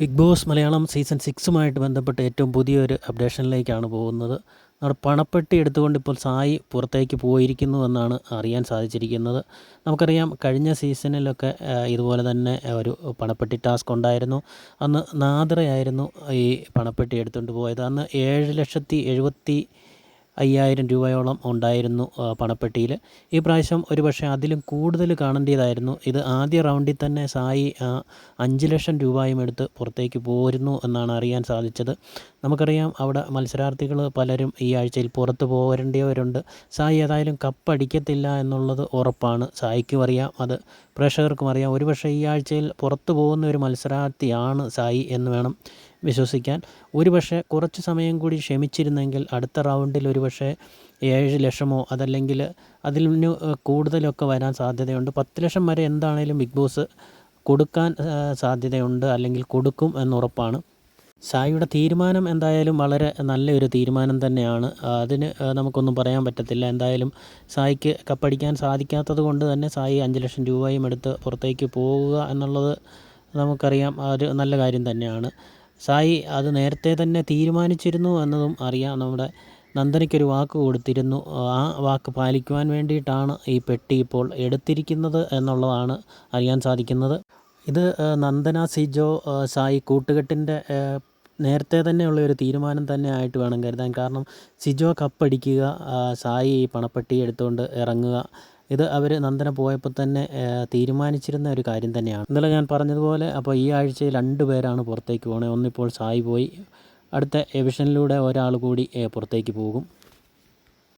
Big Boss Malayalam season സിക്സുമായിട്ട് ബന്ധപ്പെട്ട് ഏറ്റവും പുതിയൊരു അപ്ഡേഷനിലേക്കാണ് പോകുന്നത്. നമ്മുടെ പണപ്പെട്ടി എടുത്തുകൊണ്ട് ഇപ്പോൾ സായി പുറത്തേക്ക് പോയിരിക്കുന്നു എന്നാണ് അറിയാൻ സാധിച്ചിരിക്കുന്നത്. നമുക്കറിയാം കഴിഞ്ഞ സീസണിലൊക്കെ ഇതുപോലെ തന്നെ ഒരു പണപ്പെട്ടി ടാസ്ക് ഉണ്ടായിരുന്നു. അന്ന് നാദ്രയായിരുന്നു ഈ പണപ്പെട്ടി എടുത്തുകൊണ്ട് പോയത്. അന്ന് ഏഴ് ലക്ഷത്തി എഴുപത്തി അയ്യായിരം രൂപയോളം ഉണ്ടായിരുന്നു പണപ്പെട്ടിയിൽ ഈ പ്രാവശ്യം ഒരു പക്ഷേ അതിലും കൂടുതൽ കാണേണ്ടതായിരുന്നു ഇത് ആദ്യ റൗണ്ടിൽ തന്നെ സായി അഞ്ച് ലക്ഷം രൂപയും എടുത്ത് പുറത്തേക്ക് പോരുന്നു എന്നാണ് അറിയാൻ സാധിച്ചത്. നമുക്കറിയാം അവിടെ മത്സരാർത്ഥികൾ പലരും ഈ ആഴ്ചയിൽ പുറത്ത് പോരേണ്ടിയവരുണ്ട്. സായി ഏതായാലും കപ്പടിക്കത്തില്ല എന്നുള്ളത് ഉറപ്പാണ്. സായിക്കും അറിയാം അത് പ്രേക്ഷകർക്കും അറിയാം. ഒരുപക്ഷെ ഈ ആഴ്ചയിൽ പുറത്തു പോകുന്ന ഒരു മത്സരാർത്ഥിയാണ് സായി എന്ന് വേണം വിശ്വസിക്കാൻ. ഒരുപക്ഷെ കുറച്ച് സമയം കൂടി ക്ഷമിച്ചിരുന്നെങ്കിൽ അടുത്ത റൗണ്ടിൽ ഒരുപക്ഷെ ഏഴ് ലക്ഷമോ അതല്ലെങ്കിൽ അതിൽ നിന്ന് കൂടുതലൊക്കെ വരാൻ സാധ്യതയുണ്ട്. പത്ത് ലക്ഷം വരെ എന്താണേലും ബിഗ് ബോസ് കൊടുക്കാൻ സാധ്യതയുണ്ട് അല്ലെങ്കിൽ കൊടുക്കും എന്നുറപ്പാണ്. സായിയുടെ തീരുമാനം എന്തായാലും വളരെ നല്ലൊരു തീരുമാനം തന്നെയാണ്. അതിന് നമുക്കൊന്നും പറയാൻ പറ്റത്തില്ല. എന്തായാലും സായിക്ക് കപ്പടിക്കാൻ സാധിക്കാത്തത് കൊണ്ട് തന്നെ സായി അഞ്ച് ലക്ഷം രൂപയും എടുത്ത് പുറത്തേക്ക് പോവുക എന്നുള്ളത് നമുക്കറിയാം. ഒരു നല്ല കാര്യം തന്നെയാണ്. സായി അത് നേരത്തെ തന്നെ തീരുമാനിച്ചിരുന്നു എന്നതും അറിയാം. നമ്മുടെ നന്ദനയ്ക്കൊരു വാക്ക് കൊടുത്തിരുന്നു. ആ വാക്ക് പാലിക്കുവാൻ വേണ്ടിയിട്ടാണ് ഈ പെട്ടി ഇപ്പോൾ എടുത്തിരിക്കുന്നത് എന്നുള്ളതാണ് അറിയാൻ സാധിക്കുന്നത്. ഇത് നന്ദന സിജോ സായി കൂട്ടുകെട്ടിന്റെ നേരത്തെ തന്നെയുള്ള ഒരു തീരുമാനം തന്നെ ആയിട്ട് വേണം കരുതാൻ. കാരണം സിജോ കപ്പടിക്കുക സായി പണപ്പെട്ടി എടുത്തുകൊണ്ട് ഇറങ്ങുക ഇത് അവർ നന്ദന പോയപ്പോൾ തന്നെ തീരുമാനിച്ചിരുന്ന ഒരു കാര്യം തന്നെയാണ്. ഇന്നലെ ഞാൻ പറഞ്ഞതുപോലെ അപ്പോൾ ഈ ആഴ്ചയിൽ രണ്ട് പേരാണ് പുറത്തേക്ക് പോകുന്നത് ഒന്നിപ്പോൾ സായി പോയി അടുത്ത എവിഷനിലൂടെ ഒരാൾ കൂടി പുറത്തേക്ക് പോകും.